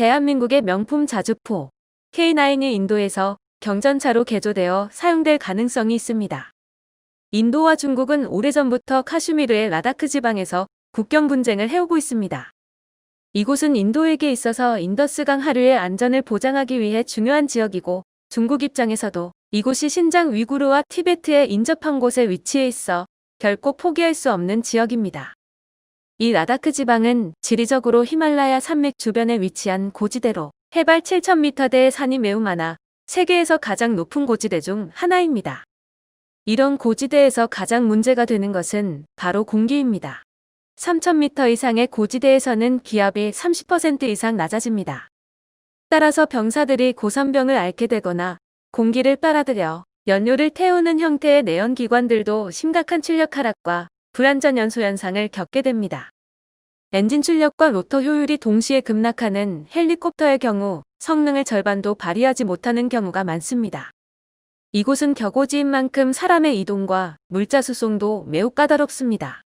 대한민국의 명품 자주포 K9이 인도에서 경전차로 개조되어 사용될 가능성이 있습니다. 인도와 중국은 오래전부터 카슈미르의 라다크 지방에서 국경 분쟁을 해오고 있습니다. 이곳은 인도에게 있어서 인더스강 하류의 안전을 보장하기 위해 중요한 지역이고 중국 입장에서도 이곳이 신장 위구르와 티베트에 인접한 곳에 위치해 있어 결코 포기할 수 없는 지역입니다. 이 라다크 지방은 지리적으로 히말라야 산맥 주변에 위치한 고지대로 해발 7,000m대의 산이 매우 많아 세계에서 가장 높은 고지대 중 하나입니다. 이런 고지대에서 가장 문제가 되는 것은 바로 공기입니다. 3,000m 이상의 고지대에서는 기압이 30% 이상 낮아집니다. 따라서 병사들이 고산병을 앓게 되거나 공기를 빨아들여 연료를 태우는 형태의 내연기관들도 심각한 출력 하락과 불안전 연소 현상을 겪게 됩니다. 엔진 출력과 로터 효율이 동시에 급락하는 헬리콥터의 경우 성능을 절반도 발휘하지 못하는 경우가 많습니다. 이곳은 격오지인 만큼 사람의 이동과 물자 수송도 매우 까다롭습니다.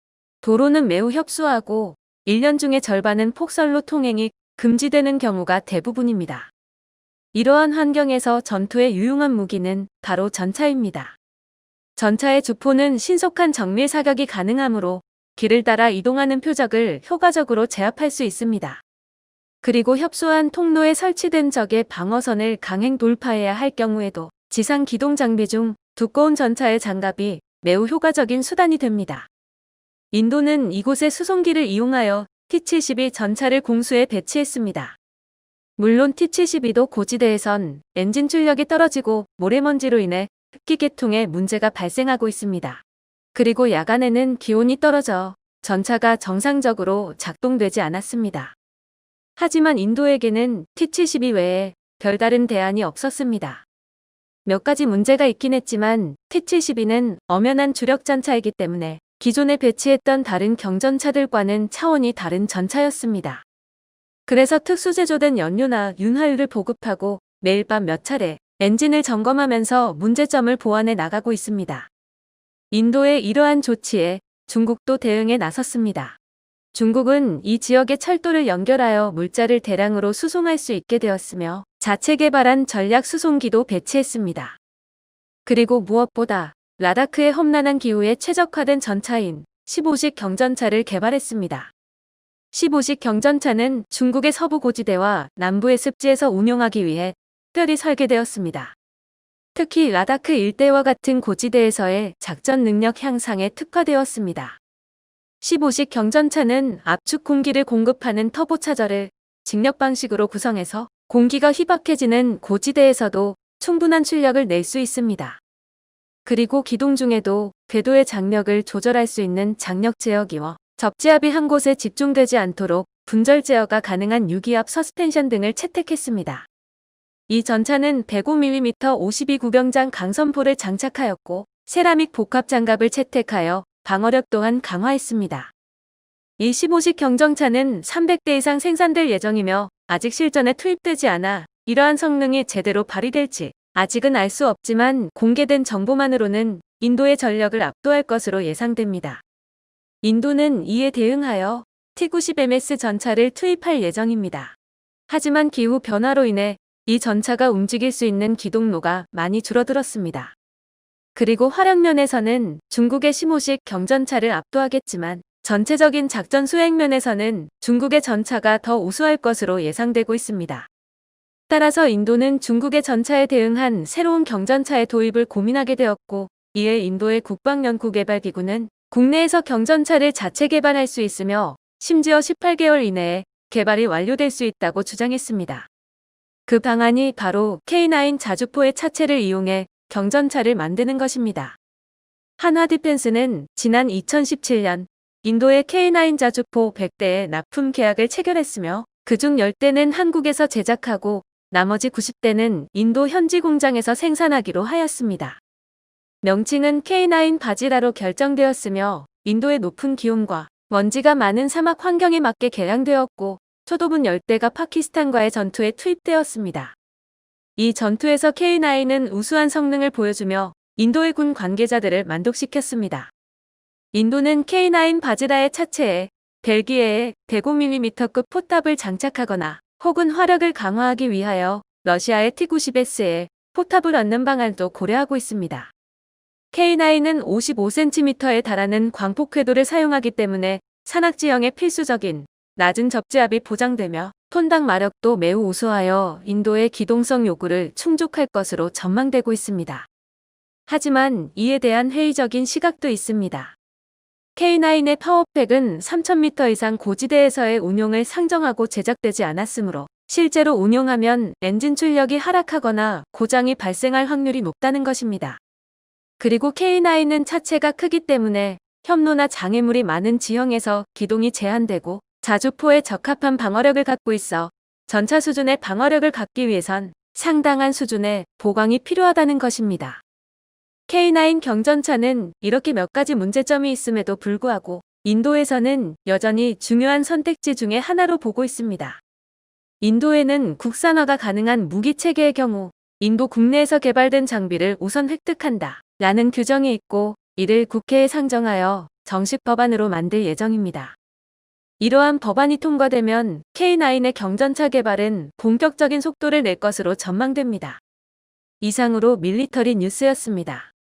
도로는 매우 협소하고 1년 중의 절반은 폭설로 통행이 금지되는 경우가 대부분입니다. 이러한 환경에서 전투에 유용한 무기는 바로 전차입니다. 전차의 주포는 신속한 정밀 사격이 가능하므로 길을 따라 이동하는 표적을 효과적으로 제압할 수 있습니다. 그리고 협소한 통로에 설치된 적의 방어선을 강행 돌파해야 할 경우에도 지상 기동 장비 중 두꺼운 전차의 장갑이 매우 효과적인 수단이 됩니다. 인도는 이곳의 수송기를 이용하여 T-72 전차를 공수에 배치했습니다. 물론 T-72도 고지대에선 엔진 출력이 떨어지고 모래먼지로 인해 흡기 계통에 문제가 발생하고 있습니다. 그리고 야간에는 기온이 떨어져 전차가 정상적으로 작동되지 않았습니다. 하지만 인도에게는 T-72 외에 별다른 대안이 없었습니다. 몇 가지 문제가 있긴 했지만 T-72는 엄연한 주력 전차이기 때문에 기존에 배치했던 다른 경전차들과는 차원이 다른 전차였습니다. 그래서 특수 제조된 연료나 윤활유를 보급하고 매일 밤 몇 차례 엔진을 점검하면서 문제점을 보완해 나가고 있습니다. 인도의 이러한 조치에 중국도 대응에 나섰습니다. 중국은 이 지역의 철도를 연결하여 물자를 대량으로 수송할 수 있게 되었으며 자체 개발한 전략 수송기도 배치했습니다. 그리고 무엇보다 라다크의 험난한 기후에 최적화된 전차인 15식 경전차를 개발했습니다. 15식 경전차는 중국의 서부 고지대와 남부의 습지에서 운용하기 위해 특별히 설계되었습니다. 특히 라다크 일대와 같은 고지대에서의 작전 능력 향상에 특화되었습니다. 15식 경전차는 압축 공기를 공급하는 터보 차저를 직력 방식으로 구성해서 공기가 희박해지는 고지대에서도 충분한 출력을 낼 수 있습니다. 그리고 기동 중에도 궤도의 장력을 조절할 수 있는 장력 제어기와 접지압이 한 곳에 집중되지 않도록 분절 제어가 가능한 유기압 서스펜션 등을 채택했습니다. 이 전차는 105mm 52 구병장 강선포를 장착하였고 세라믹 복합 장갑을 채택하여 방어력 또한 강화했습니다. 이 15식 경정차는 300대 이상 생산될 예정이며 아직 실전에 투입되지 않아 이러한 성능이 제대로 발휘될지 아직은 알 수 없지만 공개된 정보만으로는 인도의 전력을 압도할 것으로 예상됩니다. 인도는 이에 대응하여 T-90MS 전차를 투입할 예정입니다. 하지만 기후 변화로 인해 이 전차가 움직일 수 있는 기동로가 많이 줄어들었습니다. 그리고 화력면에서는 중국의 15식 경전차를 압도하겠지만 전체적인 작전 수행면에서는 중국의 전차가 더 우수할 것으로 예상되고 있습니다. 따라서 인도는 중국의 전차에 대응한 새로운 경전차의 도입을 고민하게 되었고 이에 인도의 국방연구개발기구는 국내에서 경전차를 자체 개발할 수 있으며 심지어 18개월 이내에 개발이 완료될 수 있다고 주장했습니다. 그 방안이 바로 K9 자주포의 차체를 이용해 경전차를 만드는 것입니다. 한화 디펜스는 지난 2017년 인도의 K9 자주포 100대의 납품 계약을 체결했으며 그중 10대는 한국에서 제작하고 나머지 90대는 인도 현지 공장에서 생산하기로 하였습니다. 명칭은 K9 바지라로 결정되었으며 인도의 높은 기온과 먼지가 많은 사막 환경에 맞게 개량되었고 초도분 열대가 파키스탄과의 전투에 투입되었습니다. 이 전투에서 K9은 우수한 성능을 보여주며 인도의 군 관계자들을 만족시켰습니다. 인도는 K9 바지라의 차체에 벨기에에 105mm급 포탑을 장착하거나 혹은 화력을 강화하기 위하여 러시아의 T-90S에 포탑을 얻는 방안도 고려하고 있습니다. K9은 55cm에 달하는 광폭 궤도를 사용하기 때문에 산악 지형에 필수적인 낮은 접지압이 보장되며 톤당 마력도 매우 우수하여 인도의 기동성 요구를 충족할 것으로 전망되고 있습니다. 하지만 이에 대한 회의적인 시각도 있습니다. K9의 파워팩은 3000m 이상 고지대에서의 운용을 상정하고 제작되지 않았으므로 실제로 운용하면 엔진 출력이 하락하거나 고장이 발생할 확률이 높다는 것입니다. 그리고 K9은 차체가 크기 때문에 협로나 장애물이 많은 지형에서 기동이 제한되고 자주포에 적합한 방어력을 갖고 있어 전차 수준의 방어력을 갖기 위해선 상당한 수준의 보강이 필요하다는 것입니다. K9 경전차는 이렇게 몇 가지 문제점이 있음에도 불구하고 인도에서는 여전히 중요한 선택지 중의 하나로 보고 있습니다. 인도에는 국산화가 가능한 무기 체계의 경우 인도 국내에서 개발된 장비를 우선 획득한다 라는 규정이 있고 이를 국회에 상정하여 정식 법안으로 만들 예정입니다. 이러한 법안이 통과되면 K9의 경전차 개발은 본격적인 속도를 낼 것으로 전망됩니다. 이상으로 밀리터리 뉴스였습니다.